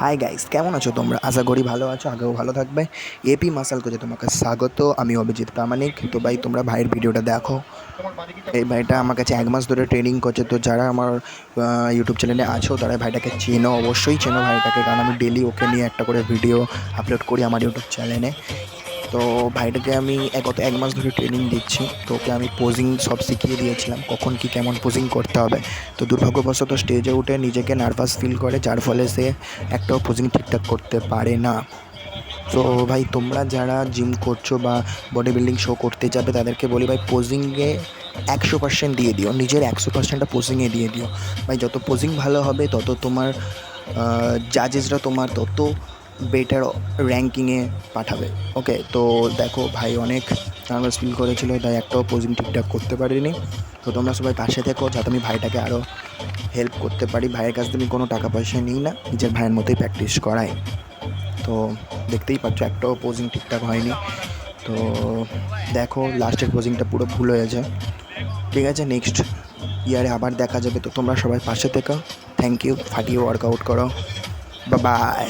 Hi guys কেমন আছো তোমরা? আশা করি ভালো আছো, আগেও ভালো থাকবে। এপি মাসাল কোচে তোমাকে স্বাগত, আমি অভিজিৎ প্রামাণিক। তো ভাই, তোমরা ভাইয়ের ভিডিওটা দেখো। এই ভাইটা আমার কাছে এক মাস ধরে ট্রেনিং করছে। তো যারা আমার ইউটিউব চ্যানেলে আছো, তারা ভাইটাকে চেনো, অবশ্যই চেনো ভাইটাকে। কারণ আমি ডেলি ওকে নিয়ে একটা করে ভিডিও আপলোড করি আমার ইউটিউব চ্যানেলে তো ভাইটাকে আমি গত এক মাস ধরে ট্রেনিং দিচ্ছি। তো ওকে আমি পোজিং সব শিখিয়ে দিয়েছিলাম, কখন কি কেমন পোজিং করতে হবে। তো দুর্ভাগ্যবশত স্টেজে উঠে নিজেকে নার্ভাস ফিল করে, যার ফলে সে একটাও পোজিং ঠিকঠাক করতে পারে না। তো ভাই, তোমরা যারা জিম করছ বা বডি বিল্ডিং শো করতে যাবে, তাদেরকে বলি ভাই পোজিংয়ে একশো পার্সেন্ট দিয়ে দিও। নিজের একশো পার্সেন্টটা পোজিংয়ে দিয়ে দিও। ভাই, যত পোজিং ভালো হবে, তত তোমার জাজেসরা তোমার তত বেটার র্যাঙ্কিংয়ে পাঠাবে। ওকে তো দেখো ভাই অনেক নার্ভাস ফিল করেছিল, তাই একটাও পোজিং ঠিকঠাক করতে পারিনি। তো তোমরা সবাই পাশে থেকো, যাতে আমি ভাইটাকে আরও হেল্প করতে পারি। ভাইয়ের কাছ থেকে কোনো টাকা পয়সা নিই না, নিজের ভাইয়ের মতোই প্র্যাকটিস করাই। তো দেখতেই পাচ্ছ একটাও পোজিং ঠিকঠাক হয়নি। তো দেখো লাস্টের পোজিংটা পুরো ভুল হয়েছে ঠিক আছে নেক্সট ইয়ারে আবার দেখা যাবে। তো তোমরা সবাই পাশে থেকো। থ্যাংক ইউ ফাটিয়ে ওয়ার্কআউট করো। বা বাই